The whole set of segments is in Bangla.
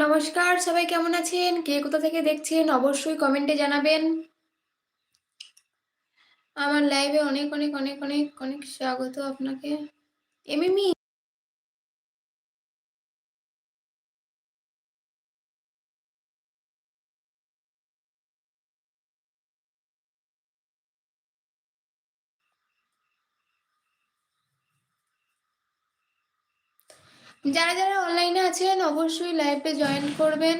নমস্কার, সবাই কেমন আছেন? কে কোথা থেকে দেখছেন? অবশ্যই কমেন্টে জানাবেন। আমার লাইভে অনেক অনেক অনেক অনেক অনেক স্বাগত আপনাকে। এমিমি যারা যারা অনলাইনে আছেন, অবশ্যই লাইভে জয়েন করবেন।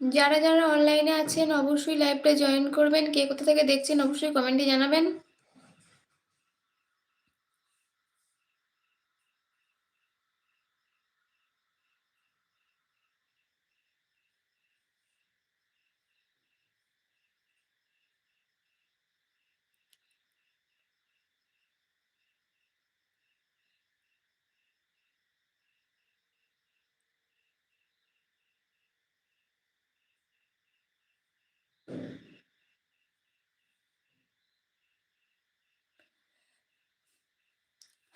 যারা যারা অনলাইনে আছেন, অবশ্যই লাইভটা জয়েন করবেন। কে কোথা থেকে দেখছেন, অবশ্যই কমেন্টে জানাবেন।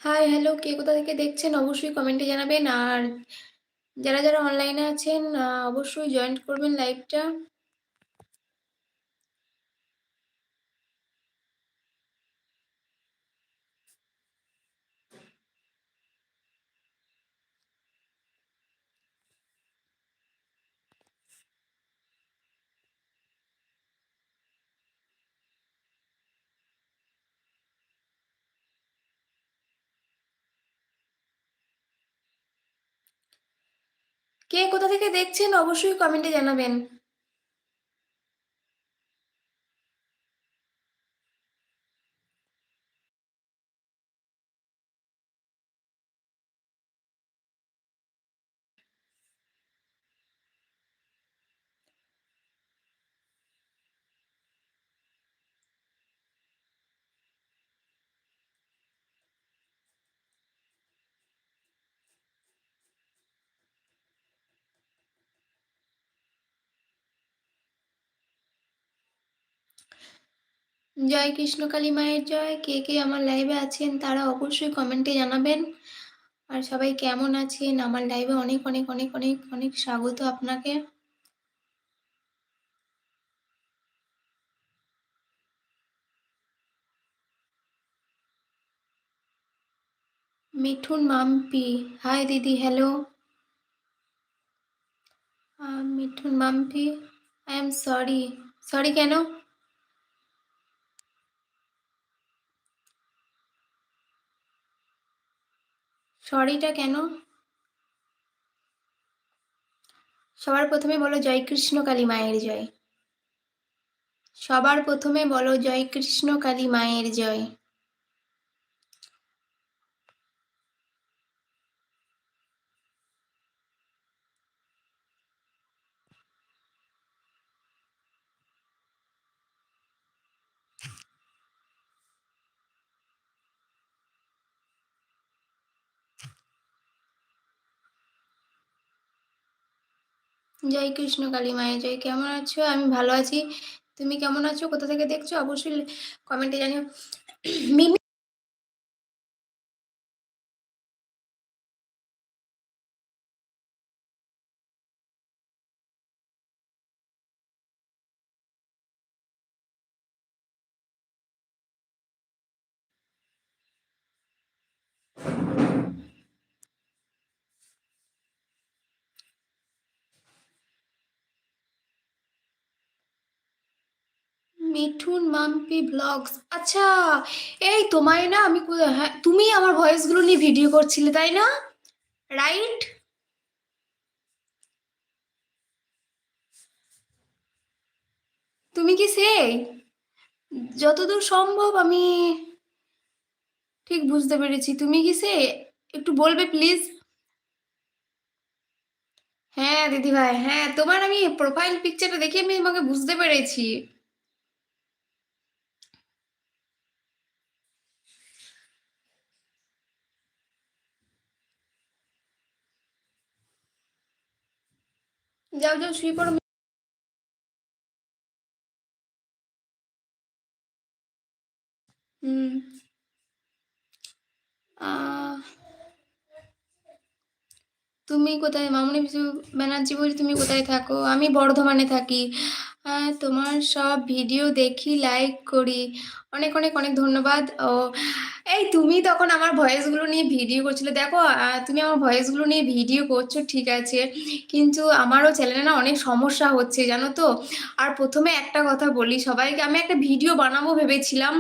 হাই হ্যালো কে কোথা থেকে দেখছেন? অবশ্যই কমেন্টে জানাবেন। আর যারা যারা অনলাইনে আছেন অবশ্যই জয়েন করবেন লাইভটা কে কোথা থেকে দেখছেন অবশ্যই কমেন্টে জানাবেন। জয় কৃষ্ণকালী মায়ের জয়। কে কে আমার লাইভে আছেন, তারা অবশ্যই কমেন্টে জানাবেন। আর সবাই কেমন আছেন? আমার লাইভে অনেক অনেক অনেক অনেক অনেক স্বাগত আপনাকে। মিঠুন মাম্পি হাই দিদি hello Mithun Mampi I am sorry sorry কেন? সরিটা কেন? সবার প্রথমে বলো জয় কৃষ্ণ কালী মায়ের জয়। সবার প্রথমে বলো জয় কৃষ্ণ কালী মায়ের জয়। জয় কৃষ্ণ কালী মায়ের জয়। কেমন আছো? আমি ভালো আছি। তুমি কেমন আছো? কোথা থেকে দেখছ? অবশ্যই কমেন্টে জানিও। মিমি মিঠুন মাম্পি ব্লগস আচ্ছা এই তোমায় না আমি হ্যাঁ তুমি আমার ভয়েসগুলো নিয়ে ভিডিও করছিলে, তাই না? রাইট তুমি কি সে যতদূর সম্ভব আমি ঠিক বুঝতে পেরেছি। তুমি কি সে একটু বলবে প্লিজ হ্যাঁ দিদি ভাই হ্যাঁ তোমার আমি প্রোফাইল পিকচারটা দেখে আমি তোমাকে বুঝতে পেরেছি। যাও যাও, শুয়ে পড়ো। তুমি কোথায়? মামনি বিশু ব্যানার্জি বলছি তুমি কোথায় থাকো? আমি বর্ধমানে থাকি। হ্যাঁ তোমার সব ভিডিও দেখি লাইক করি। অনেক অনেক অনেক ধন্যবাদ। ও, এই তুমি তখন আমার ভয়েসগুলো নিয়ে ভিডিও করছিলে। দেখো তুমি আমার ভয়েসগুলো নিয়ে ভিডিও করছ, ঠিক আছে। কিন্তু আমারও চ্যানেলে না অনেক সমস্যা হচ্ছে, জানো তো? আর প্রথমে একটা কথা বলি সবাইকে, আমি একটা ভিডিও বানাবো ভেবেছিলাম।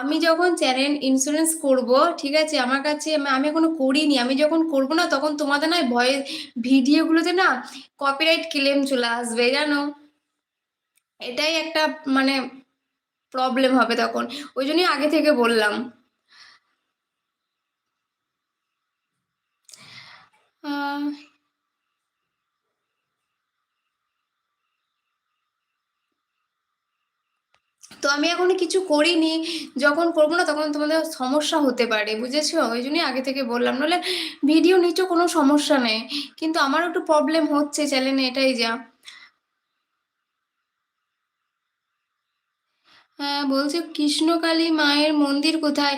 আমি যখন চ্যানেল ইন্স্যুরেন্স করব, ঠিক আছে, আমার কাছে আমি এখনও করিনি। আমি যখন করব না, তখন তোমাদের না ভয়েস ভিডিওগুলোতে না কপিরাইট ক্লেম চলে আসবে, জানো? এটাই একটা মানে প্রবলেম হবে তখন। ওই জন্যই আগে থেকে বললাম। তো আমি এখন কিছু করিনি। যখন করব না তখন তোমাদের সমস্যা হতে পারে, বুঝেছ? ওই জন্যই আগে থেকে বললাম। নাহলে ভিডিও নিচে কোনো সমস্যা নেই। কিন্তু আমার একটু প্রবলেম হচ্ছে চ্যানেলে এটাই যা। হ্যাঁ বলছি কৃষ্ণকালী মায়ের মন্দির কোথায়?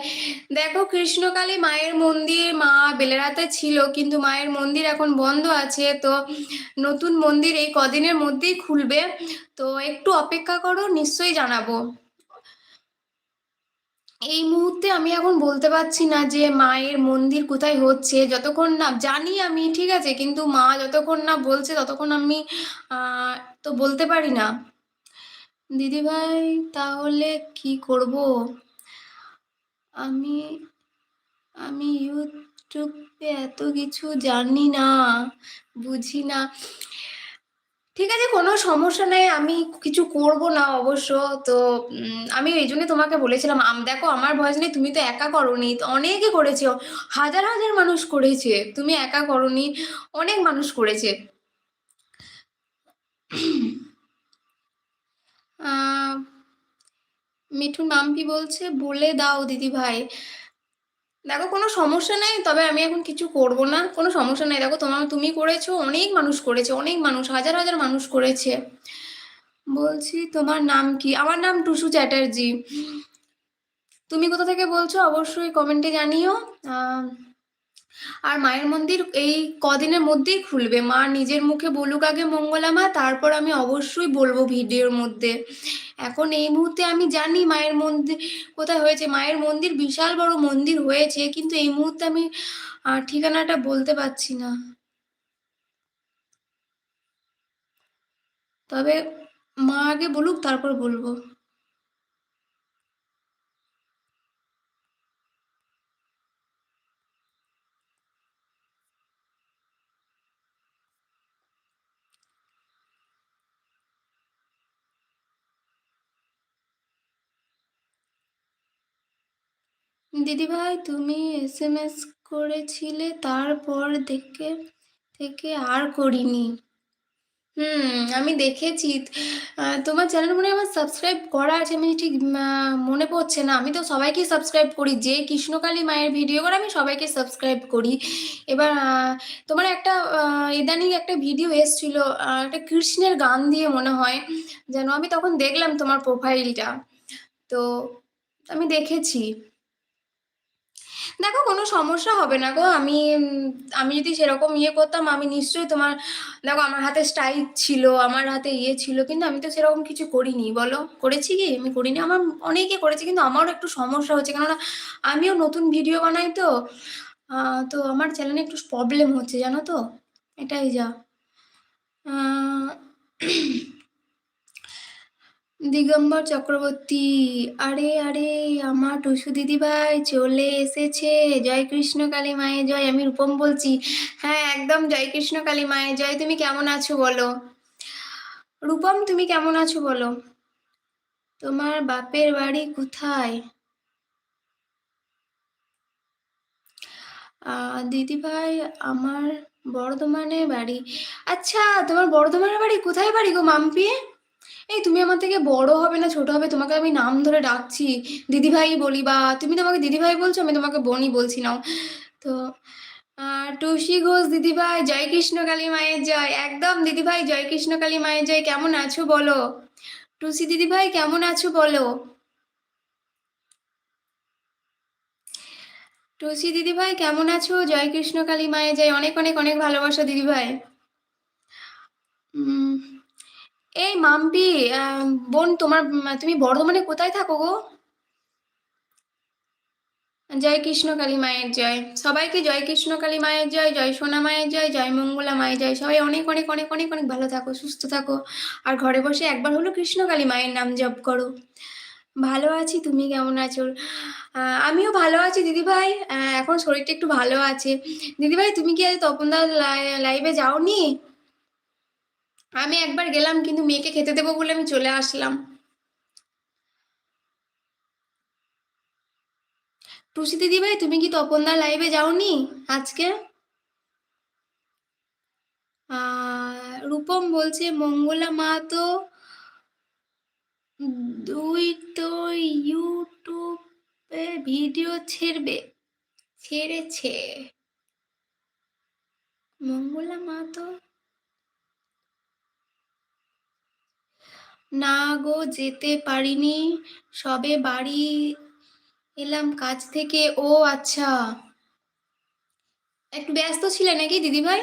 দেখো কৃষ্ণকালী মায়ের মন্দির মা বেলেরাতে ছিল, কিন্তু মায়ের মন্দির এখন বন্ধ আছে, তো নতুন মন্দির এই কদিনের মধ্যেই খুলবে, তো একটু অপেক্ষা করো, নিশ্চয়ই জানাব। এই মুহূর্তে আমি এখন বলতে পারছি না যে মায়ের মন্দির কোথায় হচ্ছে, যতক্ষণ না, জানি আমি, ঠিক আছে, কিন্তু মা যতক্ষণ না বলছে, ততক্ষণ আমি তো বলতে পারি না। দিদিভাই, তাহলে কি করব? আমি আমি ইউটিউবে এত কিছু জানি না, বুঝি না। ঠিক আছে, কোনো সমস্যা নেই, আমি কিছু করব না অবশ্য। তো আমি এই জন্য তোমাকে বলেছিলাম দেখো, আমার ভয়েস নেই, তুমি তো একা করনি তো অনেকে করেছে, হাজার হাজার মানুষ করেছে, তুমি একা করনি, অনেক মানুষ করেছে। মিঠুন মাম্পি বলছে, বলে দাও দিদি ভাই। দেখো, কোনো সমস্যা নাই, তবে আমি এখন কিছু করব না। কোনো সমস্যা নাই। দেখো, তোমার, তুমি করেছ, অনেক মানুষ করেছে, অনেক মানুষ, হাজার হাজার মানুষ করেছে। বলছি, তোমার নাম কি? আমার নাম টুসু চ্যাটার্জি। তুমি কোথা থেকে বলছো? অবশ্যই কমেন্টে জানিও। আর মায়ের মন্দির এই কদিনের মধ্যেই খুলবে। মা নিজের মুখে বলুক আগে মঙ্গলা মা তারপর আমি অবশ্যই বলব ভিডিওর মধ্যে। এখন এই মুহূর্তে আমি জানি মায়ের মন্দির কোথায় হয়েছে। মায়ের মন্দির বিশাল বড় মন্দির হয়েছে, কিন্তু এই মুহূর্তে আমি ঠিকানাটা বলতে পারছি না। তবে মা আগে বলুক, তারপর বলব। দিদিভাই, তুমি এস এম এস করেছিলে, তারপর দেখে, থেকে আর করিনি। হুম, আমি দেখেছি। তোমার চ্যানেল মনে আমার সাবস্ক্রাইব করা আছে আমি ঠিক মনে পড়ছে না। আমি তো সবাইকে সাবস্ক্রাইব করি, যে কৃষ্ণকালী মায়ের ভিডিও করে আমি সবাইকে সাবস্ক্রাইব করি। এবার তোমার একটা ইদানিং একটা ভিডিও এসছিল একটা কৃষ্ণের গান দিয়ে মনে হয়, যেন আমি তখন দেখলাম তোমার প্রোফাইলটা তো, আমি দেখেছি। দেখো, কোনো সমস্যা হবে না গো। আমি আমি যদি সেরকম ইয়ে করতাম, আমি নিশ্চয়ই তোমার, দেখো, আমার হাতে স্টাইল ছিল, আমার হাতে ইয়ে ছিল, কিন্তু আমি তো সেরকম কিছু করিনি। বলো, করেছি কি? আমি করিনি। আমার অনেকে করেছে, কিন্তু আমারও একটু সমস্যা হচ্ছে। কেননা, আমিও নতুন ভিডিও বানাই তো তো আমার চ্যানেলে একটু প্রবলেম হচ্ছে, জানো তো? এটাই যা। দিগম্বর চক্রবর্তী, আরে আরে, আমার টুসু দিদিভাই চলে এসেছে। জয় কৃষ্ণ কালী মায়ের জয়, আমি রূপম বলছি। হ্যাঁ একদম জয় কৃষ্ণ কালী মায়ের জয়। তুমি কেমন আছো বলো? রূপম, তুমি কেমন আছো বলো? তোমার বাপের বাড়ি কোথায়? দিদিভাই, আমার বর্ধমানে বাড়ি। আচ্ছা তোমার বর্ধমানের বাড়ি কোথায় বাড়ি গো মাম্পি? এই তুমি আমার থেকে বড় হবে না ছোট হবে তোমাকে আমি নাম ধরে ডাকছি। দিদিভাই বলি বা তুমি তোমাকে দিদিভাই বলছো আমি তোমাকে বোনই বলছি নাও। তো টুসি ঘোষ দিদিভাই জয় কৃষ্ণ কালী মায়ের জয়। একদম দিদিভাই জয় কৃষ্ণ কালী মায়ের জয়। কেমন আছো বলো? টুসি দিদিভাই কেমন আছো বলো? টুসি দিদিভাই কেমন আছো? জয় কৃষ্ণ কালী মায়ে যাই অনেক অনেক অনেক ভালোবাসা দিদিভাই। উম, এই মাম্পি বোন তোমার, তুমি বর্ধমানে কোথায় থাকো গো? জয় কৃষ্ণ কালী মায়ের জয়। সবাইকে জয় কৃষ্ণ কালী মায়ের জয় জয় সোনা মায়ের জয় জয় মঙ্গলা মায়ের জয়। সবাই অনেক অনেক অনেক অনেক অনেক ভালো থাকো, সুস্থ থাকো। আর ঘরে বসে একবার হলো কৃষ্ণ কালী মায়ের নাম জপ করো। ভালো আছি, তুমি কেমন আছো? আমিও ভালো আছি, দিদিভাই। এখন শরীরটা একটু ভালো আছে। দিদিভাই, তুমি কি আজ তপনদার লাইভে যাওনি? আমি একবার গেলাম, কিন্তু মেয়েকে খেতে দেবো বলে আমি চলে আসলাম। টুসি দিদিভাই তুমি কি তপনদার লাইভে যাওনি আজকে? রূপম বলছে, মঙ্গলা মা তো দুই তো ইউটিউবে ভিডিও ছেড়বে। ছেড়েছে। মঙ্গলা মা তো না গো, যেতে পারিনি। সবে বাড়ি এলাম কাজ থেকে। ও আচ্ছা। একটু ব্যস্ত ছিলে নাকি দিদিভাই?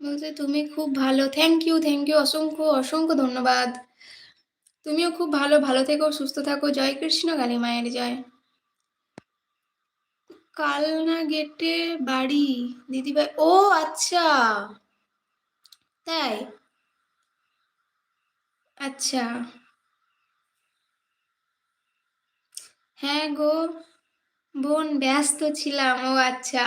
বলছে তুমি খুব ভালো। থ্যাংক ইউ থ্যাংক ইউ অসংখ্য অসংখ্য ধন্যবাদ। তুমিও খুব ভালো ভালো থেকো, সুস্থ থাকো। জয় কৃষ্ণ, কালী মায়ের জয়। কালনা গেটে বাড়ি। দিদিভাই, ও আচ্ছা। তাই? আচ্ছা। হ্যাঁ গো, বোন ব্যস্ত ছিলাম, ও আচ্ছা।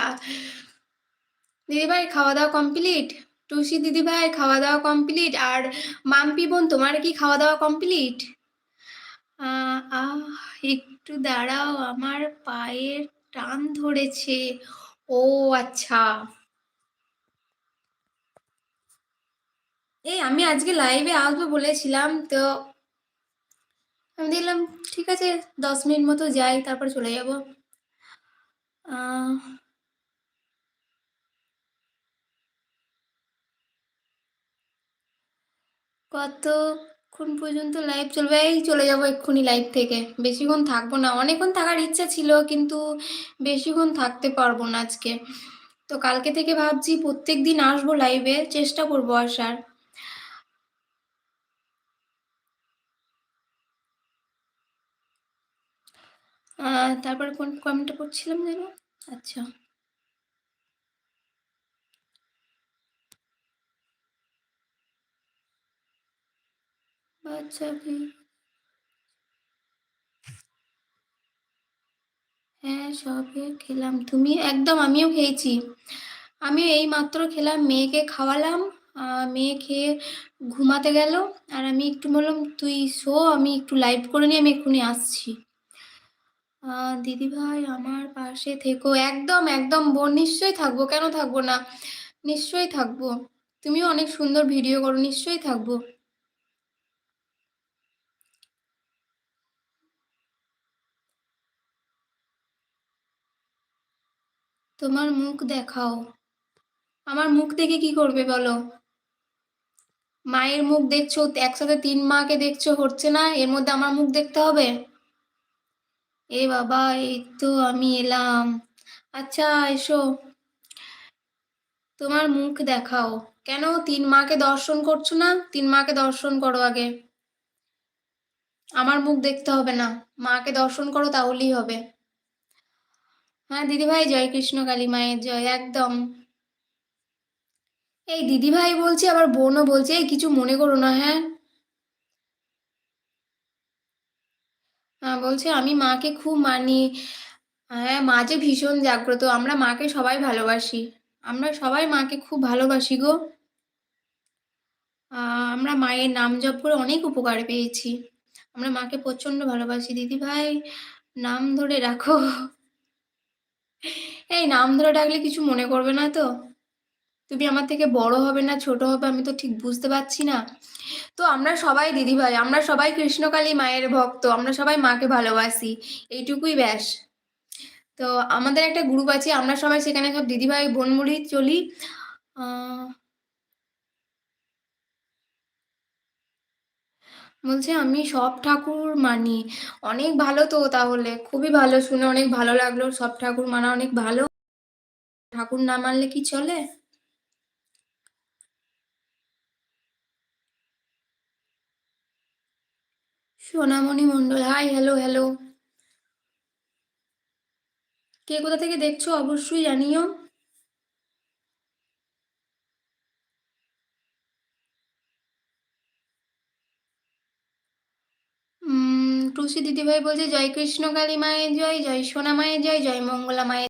দিদিভাই খাওয়া দাওয়া কমপ্লিট? টুসি দিদিভাই খাওয়া দাওয়া কমপ্লিট? আর মাম্পি বোন, তোমার কি খাওয়া দাওয়া কমপ্লিট আহ, একটু দাঁড়াও, আমার পায়ের টান ধরেছে। ও আচ্ছা। এই আমি আজকে লাইভে আসব বলেছিলাম, তো আমি দেখলাম, ঠিক আছে, দশ মিনিট মতো যাই, তারপর চলে যাব। কতক্ষণ পর্যন্ত লাইভ চলবে? এই চলে যাব এক্ষুনি লাইভ থেকে। বেশিক্ষণ থাকব না। অনেকক্ষণ থাকার ইচ্ছা ছিল, কিন্তু বেশিক্ষণ থাকতে পারব না আজকে। তো কালকে থেকে ভাবছি প্রত্যেক দিন আসব লাইভে চেষ্টা করব আসার আহ, তারপরে কোন কমেন্টটা পড়ছিলাম যেন? আচ্ছা। বাচ্চাকে হ্যাঁ সবে খেলাম। তুমি? একদম, আমিও খেয়েছি। আমিও এই মাত্র খেলাম, মেয়েকে খাওয়ালাম মেয়ে খেয়ে ঘুমাতে গেল। আর আমি একটু বললাম, তুই শো, আমি একটু লাইভ করে নিয়ে আমি এক্ষুনি আসছি। আহ, দিদিভাই আমার পাশে থেকো। একদম একদম বোন নিশ্চয়ই থাকব। কেন থাকব না? নিশ্চয়ই থাকব। তুমিও অনেক সুন্দর ভিডিও করো নিশ্চয়ই থাকব। তোমার মুখ দেখাও। আমার মুখ দেখে কি করবে বলো? মায়ের মুখ দেখছ একসাথে তিন মাকে দেখছ হচ্ছে না? এর মধ্যে আমার মুখ দেখতে হবে? এ বাবা, এই তো আমি এলাম। আচ্ছা এসো। তোমার মুখ দেখাও। কেন? তিন মাকে দর্শন করছ না? তিন মাকে দর্শন করো আগে। আমার মুখ দেখতে হবে না। মাকে দর্শন করো, তাহলেই হবে। হ্যাঁ দিদিভাই, জয় কৃষ্ণ কালী মায়ের জয়, একদম। এই দিদিভাই বলছি, আবার বোনও বলছে, এই কিছু মনে করো না হ্যাঁ? বলছে আমি মাকে খুব মানি। হ্যাঁ মা যে ভীষণ জাগ্রত। আমরা মাকে সবাই ভালোবাসি। আমরা সবাই মাকে খুব ভালোবাসি গো। আমরা মায়ের নাম জপ করে অনেক উপকার পেয়েছি। আমরা মাকে প্রচণ্ড ভালোবাসি। দিদি ভাই, নাম ধরে রাখো। এই নাম ধরে ডাকলে কিছু মনে করবে না তো? তুমি আমার থেকে বড় হবে না, ছোট হবে, আমি তো ঠিক বুঝতে পারছি না। তো আমরা সবাই দিদি ভাই আমরা সবাই কৃষ্ণকালী মায়ের ভক্ত, আমরা সবাই মাকে ভালোবাসি, এইটুকুই ব্যাস। তো আমাদের একটা গ্রুপ আছে, আমরা সবাই সেখানে সব দিদিভাই বোনমুড়ি চলি। বলছে আমি সব ঠাকুর মানি। অনেক ভালো তো তাহলে, খুবই ভালো, শুনে অনেক ভালো লাগল। সব ঠাকুর মানা অনেক ভালো। ঠাকুর না মানলে কি চলে? Sonamoni Mondal hi hello hello কে কোথা থেকে দেখছ অবশ্যই জানিও। টুসি দিদিভাই বলছে, জয় কৃষ্ণ কালী মায়ের জয় জয় সোনা মায়ের জয় জয় মঙ্গলা মায়ের